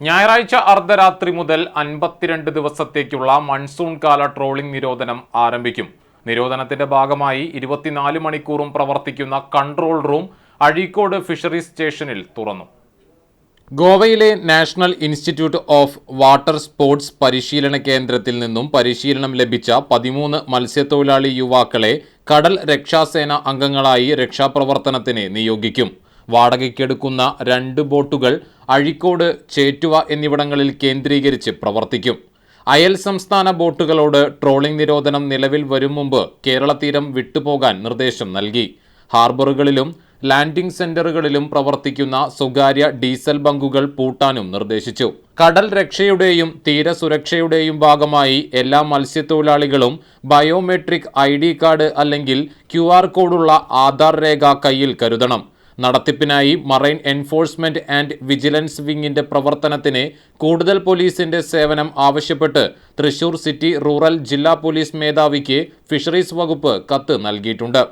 ഞായറാഴ്ച അർദ്ധരാത്രി മുതൽ അൻപത്തിരണ്ട് ദിവസത്തേക്കുള്ള മൺസൂൺ കാല ട്രോളിംഗ് നിരോധനം ആരംഭിക്കും. നിരോധനത്തിന്റെ ഭാഗമായി ഇരുപത്തിനാല് മണിക്കൂറും പ്രവർത്തിക്കുന്ന കൺട്രോൾ റൂം അഴീക്കോട് ഫിഷറീസ് സ്റ്റേഷനിൽ തുറന്നു. ഗോവയിലെ national institute of water sports പരിശീലന കേന്ദ്രത്തിൽ നിന്നും പരിശീലനം ലഭിച്ച പതിമൂന്ന് മത്സ്യത്തൊഴിലാളി യുവാക്കളെ കടൽ രക്ഷാസേന അംഗങ്ങളായി രക്ഷാപ്രവർത്തനത്തിന് നിയോഗിക്കും. വാടകയ്ക്കെടുക്കുന്ന രണ്ട് ബോട്ടുകൾ അഴിക്കോട് ചേറ്റുവ എന്നിവിടങ്ങളിൽ കേന്ദ്രീകരിച്ച് പ്രവർത്തിക്കും. അയൽ സംസ്ഥാന ബോട്ടുകളോട് ട്രോളിംഗ് നിരോധനം നിലവിൽ വരും മുമ്പ് കേരള തീരം വിട്ടുപോകാൻ നിർദ്ദേശം നൽകി. ഹാർബറുകളിലും ലാൻഡിംഗ് സെന്ററുകളിലും പ്രവർത്തിക്കുന്ന സ്വകാര്യ ഡീസൽ ബങ്കുകൾ പൂട്ടാനും നിർദ്ദേശിച്ചു. കടൽ രക്ഷയുടെയും തീരസുരക്ഷയുടെയും ഭാഗമായി എല്ലാ മത്സ്യത്തൊഴിലാളികളും ബയോമെട്രിക് ഐ കാർഡ് അല്ലെങ്കിൽ ക്യു കോഡുള്ള ആധാർ രേഖ കയ്യിൽ കരുതണം. നടത്തിപ്പിനായി മറൈൻ എൻഫോഴ്സ്മെന്റ് ആൻഡ് വിജിലൻസ് വിങ്ങിന്റെ പ്രവർത്തനത്തിന് കൂടുതൽ പോലീസിന്റെ സേവനം ആവശ്യപ്പെട്ട് തൃശൂർ സിറ്റി റൂറൽ ജില്ലാ പോലീസ് മേധാവിക്ക് ഫിഷറീസ് വകുപ്പ് കത്ത് നൽകിയിട്ടുണ്ട്.